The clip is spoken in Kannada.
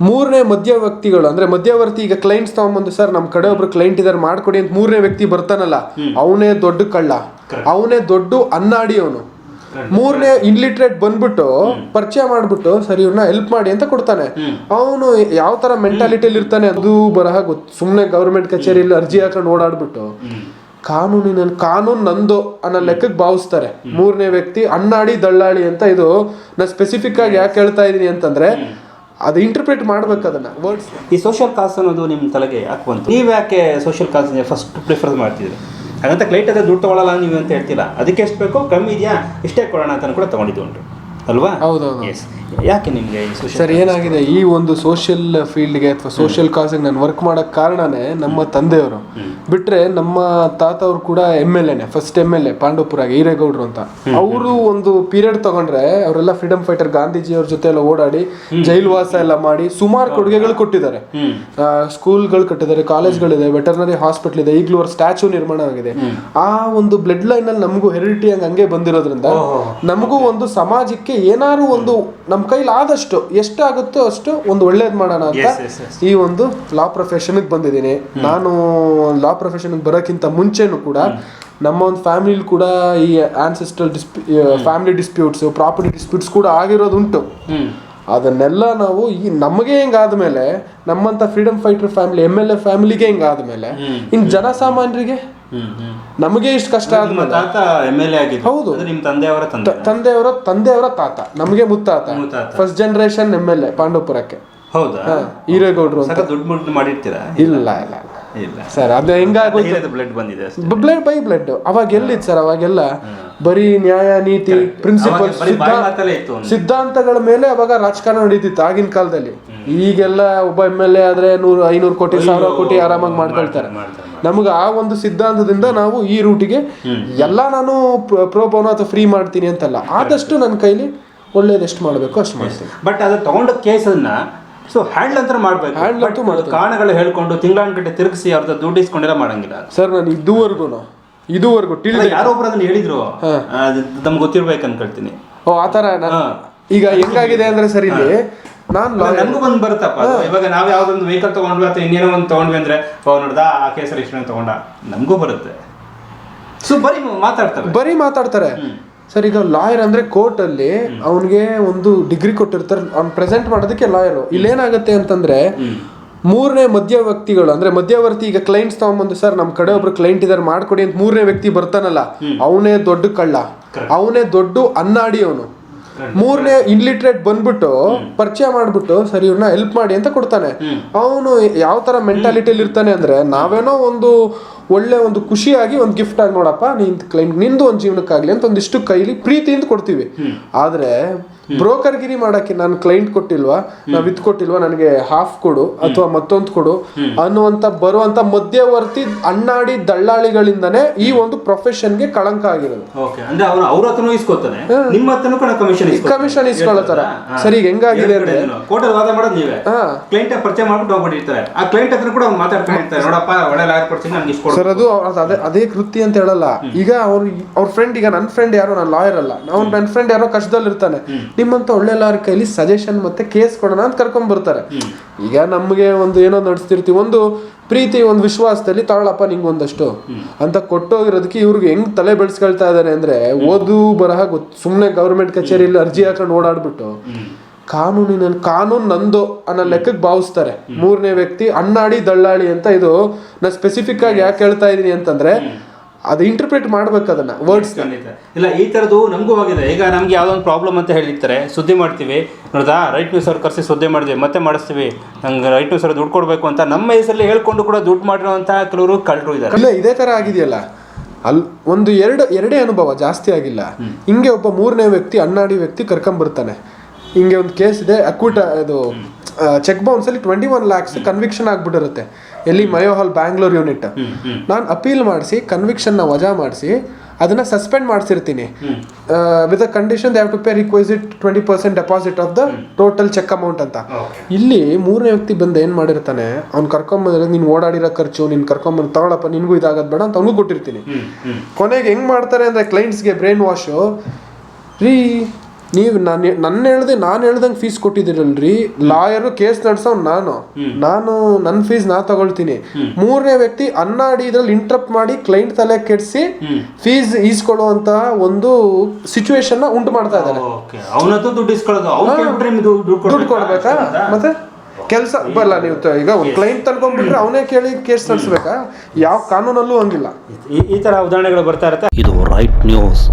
ಮೂರನೇ ವ್ಯಕ್ತಿಗಳು ಅಂದ್ರೆ ಮಧ್ಯವರ್ತಿ ಈಗ ಕ್ಲೈಂಟ್ಸ್ ತಗೊಂಬಂದು ಸರ್ ನಮ್ಮ ಕಡೆ ಒಬ್ರು ಕ್ಲೈಂಟ್ ಇದಾರೆ ಮಾಡ್ಕೊಡಿ ಅಂತ ಮೂರನೇ ವ್ಯಕ್ತಿ ಬರ್ತಾನಲ್ಲ ಅವನೇ ದೊಡ್ಡ ಕಳ್ಳ ಅವನೇ ದೊಡ್ಡ ಅನ್ನಾಡಿ ಅವನು ಮೂರನೇ ಇನ್ಲಿಟ್ರೇಟ್ ಬಂದ್ಬಿಟ್ಟು ಪರಿಚಯ ಮಾಡ್ಬಿಟ್ಟು ಸರಿ ಇವ್ರನ್ನ ಹೆಲ್ಪ್ ಮಾಡಿ ಅಂತ ಕೊಡ್ತಾನೆ. ಅವನು ಯಾವ ತರ ಮೆಂಟಾಲಿಟಿಯಲ್ಲಿ ಇರ್ತಾನೆ ಅದು ಬರಹ ಗೊತ್ತು. ಸುಮ್ಮನೆ ಗೌರ್ಮೆಂಟ್ ಕಚೇರಿಯಲ್ಲಿ ಅರ್ಜಿ ಹಾಕೊಂಡು ಓಡಾಡ್ಬಿಟ್ಟು ಕಾನೂನಿನ ಕಾನೂನು ನಂದು ಅನ್ನೋ ಲೆಕ್ಕಕ್ಕೆ ಭಾವಿಸ್ತಾರೆ. ಮೂರನೇ ವ್ಯಕ್ತಿ ಅನ್ನಾಡಿ ದಳ್ಳಾಳಿ ಅಂತ ಇದು ನಾ ಸ್ಪೆಸಿಫಿಕ್ ಆಗಿ ಯಾಕೆ ಹೇಳ್ತಾ ಇದ್ದೀನಿ ಅಂತಂದ್ರೆ ಅದು ಇಂಟರ್ಪ್ರಿಟ್ ಮಾಡ್ಬೇಕು ಅದನ್ನ ವರ್ಡ್ಸ್ ಈ ಸೋಷಿಯಲ್ ಕಾಸ್ ಅನ್ನೋದು ನಿಮ್ಮ ತಲೆಗೆ ಯಾಕೆ ಬಂತು ನೀವು ಯಾಕೆ ಸೋಷಿಯಲ್ ಕಾಸ್ ಫಸ್ಟ್ ಪ್ರಿಫರ್ ಮಾಡ್ತಿದ್ರಿ ಹಾಗಂತ ಕ್ಲೈಟ್ ಅದೇ ದುಡ್ಡು ತಗೊಳ್ಳಲ್ಲ ನೀವು ಅಂತ ಹೇಳ್ತಿಲ್ಲ ಅದಕ್ಕೆ ಎಷ್ಟು ಬೇಕೋ ಕಮ್ಮಿ ಇದೆಯಾ? ಇಷ್ಟೇ ಕೊಡೋಣ ಅಂತ ಕೂಡ ತೊಗೊಂಡಿದ್ದು ಉಂಟು. ಅಲ್ವಾ? ಹೌದೌದು. ಎಸ್ ಯಾಕೆ ನಿಮಗೆ ಸರ್ ಏನಾಗಿದೆ? ಈ ಒಂದು ಸೋಷಿಯಲ್ ಫೀಲ್ಡ್ಗೆ ಅಥವಾ ಸೋಷಿಯಲ್ ಕಾಸಿಗೆ ನಾನು ವರ್ಕ್ ಮಾಡೋಕ್ಕೆ ಕಾರಣನೇ ನಮ್ಮ ತಂದೆಯವರು. ಬಿಟ್ರೆ ನಮ್ಮ ತಾತ ಅವ್ರು ಕೂಡ M L ಎನೆ first M L A Pandavapura ಈರೇಗೌಡರು ಅಂತ. ಅವರು ಒಂದು ಪೀರಿಯಡ್ ತಗೊಂಡ್ರೆ ಅವರೆಲ್ಲ ಫ್ರೀಡಮ್ ಫೈಟರ್ ಗಾಂಧೀಜಿ ಅವ್ರ ಜೊತೆ ಎಲ್ಲ ಓಡಾಡಿ ಜೈಲ್ವಾಸ ಎಲ್ಲ ಮಾಡಿ ಸುಮಾರು ಕೊಡುಗೆಗಳು ಕೊಟ್ಟಿದ್ದಾರೆ. ಸ್ಕೂಲ್ಗಳು ಕಟ್ಟಿದ್ದಾರೆ ಕಾಲೇಜ್ಗಳಿದೆ ವೆಟರ್ನರಿ ಹಾಸ್ಪಿಟಲ್ ಇದೆ ಈಗಲೂ ಅವ್ರ ಸ್ಟ್ಯಾಚು ನಿರ್ಮಾಣ ಆಗಿದೆ. ಆ ಒಂದು ಬ್ಲಡ್ ಲೈನ್ ಅಲ್ಲಿ ನಮಗೂ ಹೆರಿಟಿ ಹಂಗೆ ಹಂಗೆ ಬಂದಿರೋದ್ರಿಂದ ನಮಗೂ ಒಂದು ಸಮಾಜಕ್ಕೆ ಏನಾದ್ರು ಒಂದು ನಮ್ಮ ಕೈಲಿ ಆದಷ್ಟು ಎಷ್ಟಾಗುತ್ತೋ ಅಷ್ಟು ಒಂದು ಒಳ್ಳೇದು ಮಾಡೋಣ ಅಂತ. ಈ ಒಂದು ಲಾ ಪ್ರೊಫೆಷನ್ಗೆ ಬಂದಿದ್ದೀನಿ. ನಾನು ಲಾ ಪ್ರೊಫೆಷನ್ಗೆ ಬರೋಕ್ಕಿಂತ ಮುಂಚೆನೂ ಕೂಡ ನಮ್ಮ ಒಂದು ಫ್ಯಾಮಿಲಿ ಕೂಡ ಈ ancestral dispute family disputes property disputes ಕೂಡ ಆಗಿರೋದುಂಟು. ಅದನ್ನೆಲ್ಲ ನಾವು ಈ ನಮಗೆ ಹಿಂಗಾದ್ಮೇಲೆ ನಮ್ಮಂತ freedom fighter family M L A ಫ್ಯಾಮಿಲಿಗೆ ಹಿಂಗಾದ್ಮೇಲೆ ಇನ್ ಜನಸಾಮಾನ್ಯರಿಗೆ ಹ್ಞೂ ಹ್ಞೂ ನಮಗೆ ಇಷ್ಟು ಕಷ್ಟ ನಿಮ್ಮ ತಾತ ಎಂ ಎಲ್ ಎ ಆಗಿದ್ದು ಹೌದು. ನಿಮ್ಮ ತಂದೆಯವರ ತಂದೆ. ತಂದೆಯವರ ತಂದೆಯವರ ತಾತ. ನಮಗೆ ಮುತ್ತಾತ. First generation M L A ಪಾಂಡವಪುರಕ್ಕೆ. ಹೌದಾ? ಹೀರೇಗೌಡರು ದುಡ್ಡು ಮಾಡಿರ್ತೀರಾ? ಇಲ್ಲ ಇಲ್ಲ. ಇಲ್ಲ. ಸರ್ ಅದು ಹೆಂಗಾಗೋಯ್ತು ಬ್ಲಡ್ ಬಂದಿದೆ ಬ್ಲಡ್ ಬೈ ಬ್ಲಡ್ ಅವಾಗ ಎಲ್ಲಿತ್ತು ಸರ್ ಅವಾಗೆಲ್ಲ ಬರೀ ನ್ಯಾಯ ನೀತಿ ಪ್ರಿನ್ಸಿಪಲ್. ಸಿದ್ಧಾಂತಗಳ ಮೇಲೆ ಅವಾಗ ರಾಜಕಾರಣ ನಡೀತಿತ್ತು ಆಗಿನ ಕಾಲದಲ್ಲಿ. ಈಗೆಲ್ಲ ಒಬ್ಬ ಎಂ ಎಲ್ ಎ ಆದ್ರೆ ನೂರು ಐನೂರು ಕೋಟಿ ಸಾವಿರ ಕೋಟಿ ಆರಾಮಾಗಿ ಮಾಡ್ಕೊಳ್ತಾರೆ. ನಮ್ಗೆ ಆ ಒಂದು ಸಿದ್ಧಾಂತದಿಂದ ನಾವು ಈ ರೂಟಿಗೆ ಎಲ್ಲ ನಾನು ಪ್ರೋಬೋನ ಅಥವಾ ಫ್ರೀ ಮಾಡ್ತೀನಿ ಅಂತಲ್ಲ. ಆದಷ್ಟು ನನ್ನ ಕೈಲಿ ಒಳ್ಳೇದೆಷ್ಟು ಮಾಡಬೇಕು ಅಷ್ಟು ಮಾಡ್ತೀನಿ. ಬಟ್ ಅದು ತಗೊಂಡ ಕೇಸನ್ನ ಸೊ ಹ್ಯಾಂಡ್ಲ್ ಅಂತ ಮಾಡ್ಬೇಕು. ಹ್ಯಾಂಡ್ ಅಂತೂ. ಕಾರಣಗಳು ಹೇಳ್ಕೊಂಡು ತಿಂಗಳಾನ್ಗಟ್ಟೆ ತಿರುಗಿಸಿ ಅವ್ರದ್ದು ದುಡ್ಡು ಇಸ್ಕೊಂಡಿಲ್ಲ ಮಾಡಂಗಿಲ್ಲ. ಸರ್ ನಾನು ಇದುವರೆಗೂ ಇದುವರೆಗೂ ಟಿಲ್ ಯಾರೋ ಒಬ್ರು ಅದನ್ನ ಹೇಳಿದ್ರು. ಅದು ನಮ್ಗೆ ಗೊತ್ತಿರ್ಬೇಕು ಅನ್ಕೊಳ್ತೀನಿ ಓ ಆತರ ಥರ ನಾನು ಈಗ ಹೆಂಗಾಗಿದೆ ಅಂದ್ರೆ ಸರಿ ಇಲ್ಲಿ ನಾನು ನಮಗೂ ಬಂದು ಬರುತ್ತಪ್ಪ. ಅದು. ಇವಾಗ ನಾವು ಯಾವ್ದೊಂದು ವೆಹಿಕಲ್ ತಗೊಂಡ್ವಿ ಅಥವಾ ಇನ್ನೇನೋ ಒಂದು ತಗೊಂಡ್ವಿ ಅಂದ್ರೆ ಓ ನೋಡ್ದ ಆ ಕೇಸಲ್ಲಿ ಇಷ್ಟು ತಗೊಂಡ. ನಮಗೂ ಬರುತ್ತೆ. ಸೊ ಬರೀ ಮಾತಾಡ್ತಾರೆ. ಬರೀ ಮಾತಾಡ್ತಾರೆ. ಸರ್ ಈಗ ಲಾಯರ್ ಅಂದ್ರೆ ಕೋರ್ಟ್ ಅಲ್ಲಿ ಅವನಿಗೆ ಒಂದು ಡಿಗ್ರಿ ಕೊಟ್ಟಿರ್ತಾರೆ. ಅವ್ನು ಪ್ರೆಸೆಂಟ್ ಮಾಡೋದಕ್ಕೆ ಲಾಯರು. ಇಲ್ಲೇನಾಗುತ್ತೆ ಅಂತಂದ್ರೆ ಮೂರನೇ ಮಧ್ಯ ವ್ಯಕ್ತಿಗಳು ಅಂದ್ರೆ ಮಧ್ಯವರ್ತಿ ಈಗ ಕ್ಲೈಂಟ್ಸ್ ತಗೊಂಬಂದು ಸರ್ ನಮ್ಮ ಕಡೆ ಒಬ್ರು ಕ್ಲೈಂಟ್ ಇದಾರೆ ಮಾಡ್ಕೊಡಿ ಅಂತ ಮೂರನೇ ವ್ಯಕ್ತಿ ಬರ್ತಾನಲ್ಲ ಅವನೇ ದೊಡ್ಡ ಕಳ್ಳ. ಅವನೇ ದೊಡ್ಡ ಅನ್ನಾಡಿ ಅವನು. ಮೂರನೇ ಇನ್ಲಿಟ್ರೇಟ್ ಬಂದ್ಬಿಟ್ಟು ಪರಿಚಯ ಮಾಡ್ಬಿಟ್ಟು ಸರಿ ಇವ್ರನ್ನ ಹೆಲ್ಪ್ ಮಾಡಿ ಅಂತ ಕೊಡ್ತಾನೆ. ಅವನು ಯಾವ ತರ ಮೆಂಟಾಲಿಟಿಯಲ್ಲಿ ಇರ್ತಾನೆ ಅಂದ್ರೆ ನಾವೇನೋ ಒಂದು ಒಳ್ಳೆ ಒಂದು ಖುಷಿಯಾಗಿ ಒಂದು ಗಿಫ್ಟ್ ಆಗಿ ನೋಡಪ್ಪ ನಿನ್ ಕ್ಲೈಂಟ್ ನಿಂದು ಒಂದು ಜೀವನಕ್ಕಾಗ್ಲಿ ಅಂತ ಒಂದಿಷ್ಟು ಕೈಲಿ ಪ್ರೀತಿಯಿಂದ ಕೊಡ್ತೀವಿ. ಆದ್ರೆ ಬ್ರೋಕರ್ಗಿರಿ ಮಾಡಕ್ಕೆ ನಾನು ಕ್ಲೈಂಟ್ ಕೊಟ್ಟಿಲ್ವಾ? ನಾವ್ ಇದ್ ಕೊಟ್ಟಿಲ್ವಾ ನನಗೆ ಹಾಫ್ ಕೊಡು ಅಥವಾ ಮತ್ತೊಂದು ಕೊಡು ಅನ್ನುವಂತ ಬರುವಂತ ಮಧ್ಯವರ್ತಿ ಅಣ್ಣಾಡಿ ದಳ್ಳಾಳಿಗಳಿಂದನೇ ಈ ಒಂದು ಪ್ರೊಫೆಷನ್ಗೆ ಕಳಂಕ ಆಗಿರೋದು. ಕಮಿಷನ್ ಕಮಿಷನ್ ಇಸ್ಕೊಳ್ಳೋತಾರ ಸರಿ ಈಗ ಹೆಂಗಾಗಿದೆ ಅಂದ್ರೆ? ಕೋರ್ಟಲ್ಲಿ ವಾದ ಮಾಡೋದು ನೀವೇ. ಹಾ. ಕ್ಲೈಂಟ್ ಪರಿಚಯ ಮಾಡ್ಬಿಟ್ಟು ಹೋಗ್ಬಿಟ್ಟಿರ್ತಾರೆ ಆ ಕ್ಲೈಂಟ್ ಹತ್ರ ಕೂಡ ಅವ್ನು ಮಾತಾಡ್ಕೊಂಡಿರ್ತಾರೆ ನೋಡಪ್ಪ ಒಳ್ಳೆ ಲಾಯರ್ ಕೊಡ್ತೀನಿ ನನ್ಗೆ ಇಷ್ಟು ಸರ್ ಅದು ಅದೇ ಅದೇ ಕೃತಿ ಅಂತ ಹೇಳಲ್ಲ. ಈಗ ಅವ್ರ ಅವ್ರ ಫ್ರೆಂಡ್ ಈಗ ನನ್ನ ಫ್ರೆಂಡ್ ಯಾರು? ನಾನು ಲಾಯರ್ ಅಲ್ಲ. ಅವ್ನ ನನ್ನ ಫ್ರೆಂಡ್ ಯಾರೋ ಕಷ್ಟದಲ್ಲಿ ಇರ್ತಾನೆ ನಿಮ್ಮಂತ ಒಳ್ಳೆ ಲಾಯರ್ ಕೈಲಿ ಸಜೆಷನ್ ಮತ್ತೆ ಕೇಸ್ ಕೊಡೋಣ ಅಂತ ಕರ್ಕೊಂಡ್ ಬರ್ತಾರೆ. ಈಗ ನಮಗೆ ಒಂದು ಏನೋ ನಡೆಸ್ತಿರ್ತೀವಿ ಒಂದು ಪ್ರೀತಿ ಒಂದು ವಿಶ್ವಾಸದಲ್ಲಿ ತಗೊಳಪ್ಪ ನಿಂಗೆ ಒಂದಷ್ಟು. ಅಂತ ಕೊಟ್ಟೋಗಿರೋದಕ್ಕೆ ಇವ್ರಿಗೆ ಹೆಂಗ್ ತಲೆ ಬೆಳೆಸ್ಕೊಳ್ತಾ ಇದಾರೆ ಅಂದ್ರೆ ಓದು ಬರಹ ಗೊತ್ತು. ಸುಮ್ಮನೆ ಗೌರ್ಮೆಂಟ್ ಕಚೇರಿಯಲ್ಲಿ ಅರ್ಜಿ ಹಾಕೊಂಡು ಓಡಾಡ್ಬಿಟ್ಟು. ಕಾನೂನಿನ ಕಾನೂನು ನಂದು ಅನ್ನೋ ಲೆಕ್ಕಕ್ಕೆ ಭಾವಿಸ್ತಾರೆ. ಮೂರನೇ ವ್ಯಕ್ತಿ ಅಣ್ಣಾಡಿ ದಳ್ಳಾಳಿ ಅಂತ ಇದು. ನಾ ಸ್ಪೆಸಿಫಿಕ್ ಆಗಿ ಯಾಕೆ ಹೇಳ್ತಾ ಇದ್ದೀನಿ ಅಂತಂದ್ರೆ ಅದು ಇಂಟರ್ಪ್ರಿಟ್ ಮಾಡ್ಬೇಕು ಅದನ್ನ ವರ್ಡ್ಸ್ ಖಂಡಿತ. ಇಲ್ಲ ಈ ಥರದ್ದು ನಮಗೂ ಆಗಿದೆ. ಈಗ ನಮ್ಗೆ ಯಾವುದೋ ಒಂದು ಪ್ರಾಬ್ಲಮ್ ಅಂತ ಹೇಳಿರ್ತಾರೆ ಸುದ್ದಿ ಮಾಡ್ತೀವಿ. ನೋಡ್ದಾ ರೈಟ್ ನ್ಯೂಸ್ ಅವ್ರು ಕರೆಸಿ ಸುದ್ದಿ ಮಾಡಿದ್ವಿ ಮತ್ತೆ ಮಾಡಿಸ್ತೀವಿ. ನಂಗೆ ರೈಟ್ ನ್ಯೂಸ್ ಅವ್ರು ದುಡ್ಡು ಕೊಡಬೇಕು ಅಂತ ನಮ್ಮ ಹೆಸರಲ್ಲಿ ಹೇಳ್ಕೊಂಡು ಕೂಡ ದುಡ್ಡು ಮಾಡಿರೋಂತ ಕೆಲವರು ಕಳ್ಳರು ಇದ್ದಾರೆ ಇಲ್ಲ ಇದೇ ತರ ಆಗಿದೆಯಲ್ಲ. ಅಲ್ಲಿ ಒಂದು ಎರಡು ಎರಡೇ ಅನುಭವ ಜಾಸ್ತಿ ಆಗಿಲ್ಲ. ಹಿಂಗೆ ಒಬ್ಬ ಮೂರನೇ ವ್ಯಕ್ತಿ ಅಣ್ಣಾಡಿ ವ್ಯಕ್ತಿ ಕರ್ಕೊಂಬರ್ತಾನೆ. ಹಿಂಗೆ ಒಂದು ಕೇಸ್ ಇದೆ ಅಕ್ವಿಟ ಇದು ಚೆಕ್ ಬೌನ್ಸಲ್ಲಿ ಟ್ವೆಂಟಿ ಒನ್ ಲ್ಯಾಕ್ಸ್ ಕನ್ವಿಕ್ಷನ್ ಆಗ್ಬಿಟ್ಟಿರುತ್ತೆ. ಎಲ್ಲಿ ಮಯೋಹಾಲ್ ಬ್ಯಾಂಗ್ಳೂರ್ ಯೂನಿಟ್ ನಾನು ಅಪೀಲ್ ಮಾಡಿಸಿ ಕನ್ವಿಕ್ಷನ್ನ ವಜಾ ಮಾಡಿಸಿ ಅದನ್ನ suspend ಮಾಡಿಸಿರ್ತೀನಿ. With a condition they have to pay requisite twenty percent deposit of the total cheque amount ಅಂತ. ಇಲ್ಲಿ ಮೂರನೇ ವ್ಯಕ್ತಿ ಬಂದು ಏನು ಮಾಡಿರ್ತಾನೆ ಅವ್ನು ಕರ್ಕೊಂಬಂದ್ರೆ ನೀನು ಓಡಾಡಿರೋ ಖರ್ಚು ನೀನು ಕರ್ಕೊಂಬಂದು ತಗೊಳಪ್ಪ ನಿನಗೂ ಇದಾಗೋದು ಬೇಡ ಅಂತ ಅವ್ನಿಗೂ ಕೊಟ್ಟಿರ್ತೀನಿ. ಕೊನೆಗೆ ಹೆಂಗೆ ಮಾಡ್ತಾರೆ ಅಂದರೆ ಕ್ಲೈಂಟ್ಸ್ಗೆ ಬ್ರೈನ್ ವಾಶು ರೀ ನೀವು ನಾನು ನನ್ನ ಹೇಳ್ದೆ ನಾನು ಹೇಳ್ದಂಗೆ ಫೀಸ್ ಕೊಟ್ಟಿದ್ದೀರಲ್ರಿ? ಲಾಯರು ಕೇಸ್ ನಡೆಸೋ ನಾನು. ನಾನು ನನ್ನ ಫೀಸ್ ನಾ ತಗೊಳ್ತೀನಿ. ಮೂರನೇ ವ್ಯಕ್ತಿ ಅನ್ನ ಇದ್ರಲ್ಲಿ ಇಂಟ್ರಪ್ಟ್ ಮಾಡಿ ಕ್ಲೈಂಟ್ ತಲೆ ಕೆಡಿಸಿ ಫೀಸ್ ಈಸ್ಕೊಳ್ಳುವಂತಹ ಒಂದು ಸಿಚುವೇಶನ್ ಉಂಟು ಮಾಡ್ತಾ ಇದ್ದಾರೆ. ದುಡ್ಡು ಕೊಡ್ಬೇಕಾ. ಮತ್ತೆ ಕೆಲಸ ಬರಲ್ಲ ನೀವು ಈಗ ಒಂದು ಕ್ಲೈಂಟ್ ತನ್ಕೊಂಡ್ಬಿಟ್ರೆ ಅವನೇ ಕೇಳಿ ಕೇಸ್ ನಡೆಸ್ಬೇಕಾ? ಯಾವ ಕಾನೂನಲ್ಲೂ ಹಂಗಿಲ್ಲ. ಈ ಈ ತರ ಉದಾಹರಣೆಗಳು ಬರ್ತಾ ಇರುತ್ತೆ. ಇದು ರೈಟ್ ನ್ಯೂಸ್